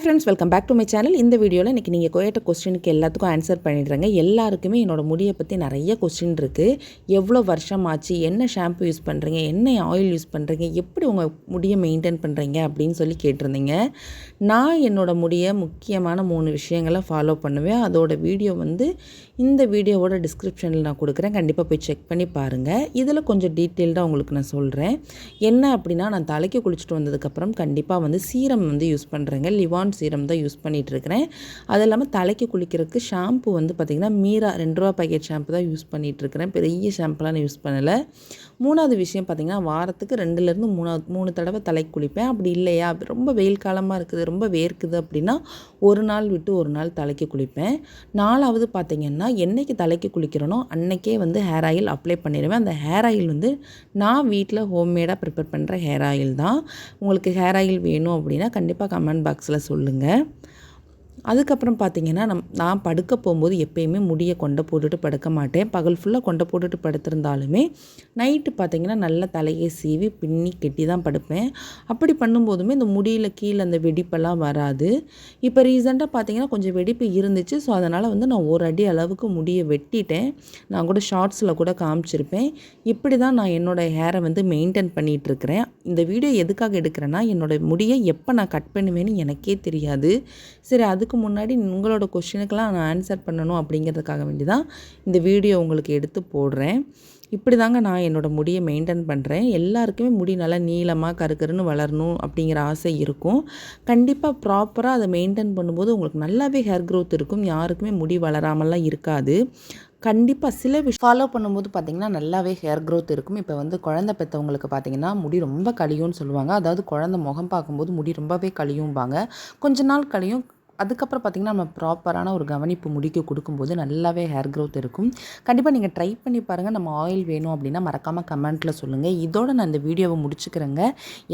Friends welcome back to my channel இந்த வீடியோவில் இன்றைக்கி நீங்கள் கேட்ட கொஸ்டினுக்கு எல்லாத்துக்கும் ஆன்சர் பண்ணிடுறேங்க. எல்லாருக்குமே என்னோட முடியை பற்றி நிறைய கொஸ்டின் இருக்குது எவ்வளோ வருஷம் ஆச்சு? என்ன ஷாம்பு யூஸ் பண்ணுறீங்க என்ன ஆயில் யூஸ் பண்ணுறீங்க எப்படி உங்கள் முடியை மெயின்டைன் பண்ணுறீங்க அப்படின்னு சொல்லி கேட்டிருந்தீங்க. நான் என்னோட முடியை முக்கியமான மூணு விஷயங்களை ஃபாலோ பண்ணுவேன். அதோட வீடியோ வந்து இந்த வீடியோவோட டிஸ்கிரிப்ஷனில் நான் கொடுக்குறேன். கண்டிப்பாக போய் செக் பண்ணி பாருங்கள் இதில் கொஞ்சம் டீட்டெயில்டாக உங்களுக்கு நான் சொல்கிறேன் என்ன அப்படின்னா நான் தலைக்கு குளிச்சுட்டு வந்ததுக்கப்புறம் கண்டிப்பாக வந்து சீரம் வந்து யூஸ் பண்ணுறேங்க லிவான் சீரம் தான் யூஸ் பண்ணிகிட்ருக்கிறேன் அது இல்லாமல் தலைக்கு குளிக்கிறதுக்கு ஷாம்பு வந்து பார்த்திங்கன்னா மீரா ரெண்டு ரூபா பேக்கெட் ஷாம்பு தான் யூஸ் பண்ணிகிட்ருக்கிறேன் பெரிய ஷாம்புலாம் நான் யூஸ் பண்ணலை. மூணாவது விஷயம் பார்த்திங்கன்னா வாரத்துக்கு ரெண்டுலேருந்து மூணாவது மூணு தடவை தலைக்கு குளிப்பேன். அப்படி இல்லையா? ரொம்ப வெயில் காலமாக இருக்குது ரொம்ப வேர்க்குது அப்படின்னா ஒரு நாள் விட்டு ஒரு நாள் தலைக்கு குளிப்பேன். நாலாவது பார்த்திங்கன்னா என்றைக்கு தலைக்கு குளிக்கிறனோ அன்றைக்கே வந்து ஹேர் ஆயில் அப்ளை பண்ணிடுவேன். அந்த ஹேர் ஆயில் வந்து நான் வீட்டில் ஹோம்மேடாக ப்ரிப்பேர் பண்ணுற ஹேர் ஆயில் தான். உங்களுக்கு ஹேர் ஆயில் வேணும் அப்படின்னா கண்டிப்பாக கமெண்ட் பாக்ஸில் சொல்லுங்கள் சொல்லுங்கள் அதுக்கப்புறம் பார்த்திங்கன்னா நம் நான் படுக்க போகும்போது எப்போயுமே முடியை கொண்டை போட்டுட்டு படுக்க மாட்டேன். பகல் ஃபுல்லாக கொண்டை போட்டுட்டு படுத்திருந்தாலுமே நைட்டு பார்த்திங்கன்னா நல்லா தலையை சீவி பின்னி கெட்டி தான் படுப்பேன். அப்படி பண்ணும்போதுமே இந்த முடியில் கீழே அந்த வெடிப்பெல்லாம் வராது. இப்போ ரீசெண்டாக பார்த்திங்கன்னா கொஞ்சம் வெடிப்பு இருந்துச்சு. ஸோ அதனால் வந்து நான் ஒரு அடி அளவுக்கு முடியை வெட்டிட்டேன். நான் கூட ஷார்ட்ஸில் கூட காமிச்சிருப்பேன். இப்படி தான் நான் என்னோடய ஹேரை வந்து மெயின்டைன் பண்ணிகிட்ருக்கிறேன் இந்த வீடியோ எதுக்காக எடுக்கிறேன்னா என்னோடய முடியை எப்போ நான் கட் பண்ணுவேன்னு எனக்கே தெரியாது. சரி அதுக்கு முன்னாடி உங்களோட கொஷினுக்கெலாம் நான் ஆன்சர் பண்ணணும் அப்படிங்கிறதுக்காக வேண்டி தான் இந்த வீடியோ உங்களுக்கு எடுத்து போடுறேன். இப்படி தாங்க நான் என்னோடய முடியை மெயின்டைன் பண்ணுறேன் எல்லாருக்குமே முடி நல்லா நீளமாக கருக்கருன்னு வளரணும் அப்படிங்கிற ஆசை இருக்கும். கண்டிப்பாக ப்ராப்பராக அதை மெயின்டைன் பண்ணும்போது உங்களுக்கு நல்லாவே ஹேர் க்ரோத் இருக்கும். யாருக்குமே முடி வளராமலாம் இருக்காது. கண்டிப்பாக சில விஷயம் ஃபாலோ பண்ணும்போது பார்த்திங்கன்னா நல்லாவே ஹேர் க்ரோத் இருக்கும். இப்போ வந்து குழந்த பெற்றவங்களுக்கு பார்த்திங்கன்னா முடி ரொம்ப கழியும்னு சொல்லுவாங்க. அதாவது குழந்த முகம் பார்க்கும்போது முடி ரொம்பவே கழியும்பாங்க. கொஞ்ச நாள் கழியும் அதுக்கப்புறம் பார்த்திங்கன்னா நம்ம ப்ராப்பரான ஒரு கவனிப்பு முடிக்க கொடுக்கும்போது நல்லாவே ஹேர் க்ரோத் இருக்கும். கண்டிப்பாக நீங்கள் ட்ரை பண்ணி பாருங்கள் நம்ம ஆயில் வேணும் அப்படின்னா மறக்காமல் கமெண்ட்டில் சொல்லுங்கள் இதோட நான் இந்த வீடியோவை முடிச்சுக்கிறேங்க.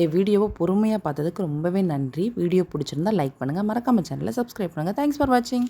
என் வீடியோவை பொறுமையாக பார்த்ததுக்கு ரொம்பவே நன்றி. வீடியோ பிடிச்சிருந்தா லைக் பண்ணுங்கள் மறக்காமல் சேனலை சப்ஸ்கிரைப் பண்ணுங்கள் தேங்க்ஸ் ஃபார் வாட்சிங்